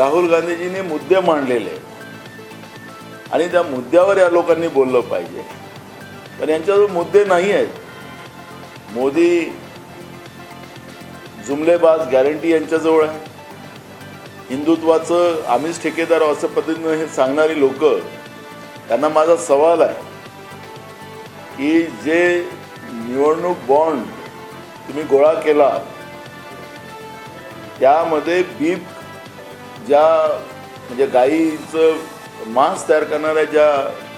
राहुल गांधीजींनी मुद्दे मांडलेले. आणि त्या मुद्द्यावर या लोकांनी बोललं पाहिजे. पण यांच्याजवळ मुद्दे नाही आहेत. मोदी जुमलेबाज गॅरंटी यांच्याजवळ आहे. हिंदुत्वाचं आम्हीच ठेकेदार असं पद्धतीनं हे सांगणारी लोक त्यांना माझा सवाल आहे की जे निवडणूक बॉन्ड तुम्ही गोळा केला त्यामध्ये बीप ज्या म्हणजे गाईचं मांस तयार करणाऱ्या ज्या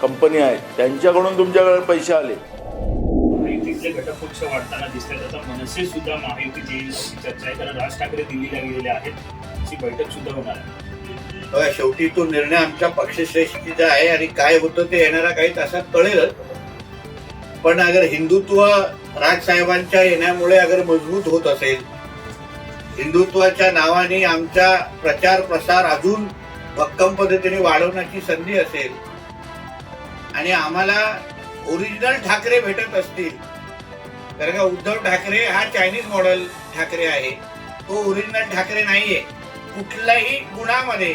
कंपन्या आहेत त्यांच्याकडून तुमच्याकडे पैसे आले. महायुतीतले घटक पक्ष वाढताना दिसतात. आता मनसे सुद्धा महायुतीत येईल अशी चर्चा आहे. कारण राज ठाकरे दिल्लीला गेलेले आहेत. अशी बैठक सुद्धा होणार आहे. बघा, शेवटी तो निर्णय आमच्या पक्षश्रेष्ठीचा आहे आणि काय होतं ते येणारा काही तासात कळेलच. पण अगर हिंदुत्व राजसाहेबांच्या येण्यामुळे अगर मजबूत होत असेल हिंदुत्वाच्या नावाने आमचा प्रचार प्रसार अजून भक्कम पद्धतीने वाढवण्याची संधी असेल आणि आम्हाला ओरिजिनल ठाकरे भेटत असतील. कारण का उद्धव ठाकरे हा चायनीज मॉडेल ठाकरे आहे. तो ओरिजिनल ठाकरे नाहीये. कुठल्याही गुणामध्ये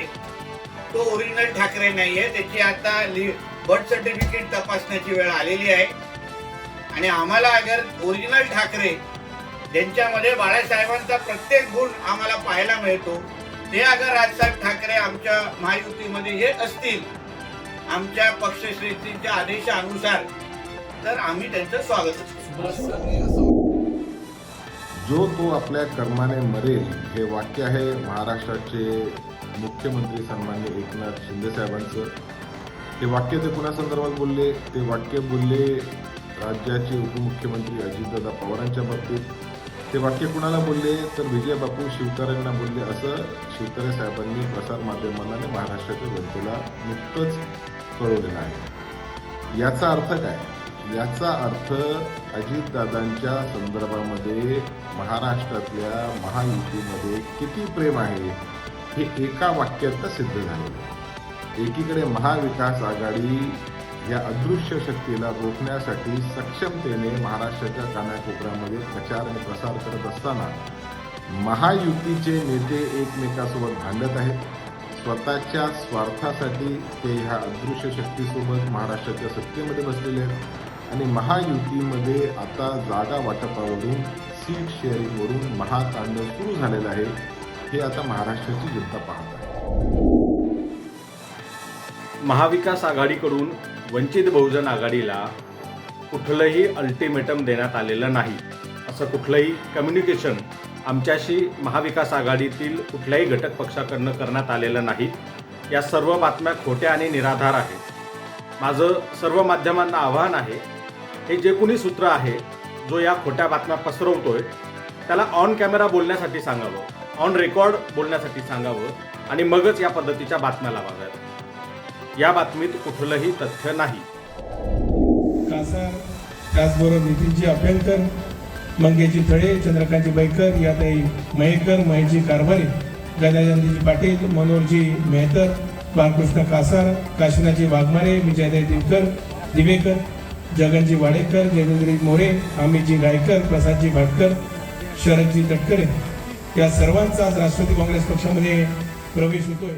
तो ओरिजिनल ठाकरे नाहीये. त्याची आता बर्थ सर्टिफिकेट तपासण्याची वेळ आलेली आहे. आणि आम्हाला अगर ओरिजिनल ठाकरे ज्यांच्यामध्ये बाळासाहेबांचा प्रत्येक गुण आम्हाला पाहायला मिळतो ते अगर राजसाहेब ठाकरे आमच्या महायुतीमध्ये हे असतील आमच्या पक्षश्रेष्ठींच्या आदेशानुसार तर आम्ही त्यांचं स्वागत जो तो आपल्या कर्माने मरेल हे वाक्य आहे महाराष्ट्राचे मुख्यमंत्री सन्मान्य एकनाथ शिंदे साहेबांचं. हे वाक्य ते कुणासंदर्भात बोलले? ते वाक्य बोलले राज्याचे उपमुख्यमंत्री अजितदादा पवारांच्या बाबतीत. ते वाक्य कुणाला बोलले? तर विजय बापू शिवतारेंना बोलले असं शिवतारे साहेबांनी प्रसारमाध्यमांना आणि महाराष्ट्राच्या जनतेला नुकतंच कळवलेलं आहे. याचा अर्थ काय? याचा अर्थ अजितदादांच्या संदर्भामध्ये महाराष्ट्रातल्या महायुतीमध्ये किती प्रेम आहे हे एका वाक्यात सिद्ध झालेलं आहे. एकीकडे महाविकास आघाडी या अदृश्य शक्तीला रोखण्यासाठी सक्षमतेने महाराष्ट्राच्या कानाकोपऱ्यामध्ये प्रचार आणि प्रसार करत असताना महायुतीचे नेते एकमेकासोबत भांडत आहेत. स्वतःच्या स्वार्थासाठी ते ह्या अदृश्य शक्तीसोबत महाराष्ट्राच्या सत्तेमध्ये बसलेले आहेत. आणि महायुतीमध्ये आता जागा वाटपावरून सीट शेअरिंगवरून महाकांड सुरू झालेलं आहे. हे आता महाराष्ट्राची जनता पाहत आहे. महाविकास आघाडीकडून वंचित बहुजन आघाडीला कुठलंही अल्टिमेटम देण्यात आलेलं नाही. असं कुठलंही कम्युनिकेशन आमच्याशी महाविकास आघाडीतील कुठल्याही घटक पक्षाकडनं करण्यात आलेलं नाही. या सर्व बातम्या खोट्या आणि निराधार आहेत. माझं सर्व माध्यमांना आव्हान आहे हे जे कोणी सूत्र आहे जो या खोट्या बातम्या पसरवतोय त्याला ऑन कॅमेरा बोलण्यासाठी सांगावं ऑन रेकॉर्ड बोलण्यासाठी सांगावं आणि मगच या पद्धतीच्या बातम्या लावाव्यात. या बातमीत कुठलंही तथ्य नाही. कासार त्याचबरोबर नितीनजी अभ्यंकर मंगेजी तळे चंद्रकांतजी बैकर याताई मयेकर महेशजी कारभारे गजानंदजी पाटील मनोहरजी मेहतर बालकृष्ण कासार काशीनाथजी वाघमारे विजयदाई दिवकर दिवेकर जगनजी वाडेकर देवेंद्रजी मोरे अमितजी गायकर प्रसादजी भाटकर शरदजी तटकरे. या सर्वांचा आज राष्ट्रवादी काँग्रेस पक्षामध्ये प्रवेश होतोय.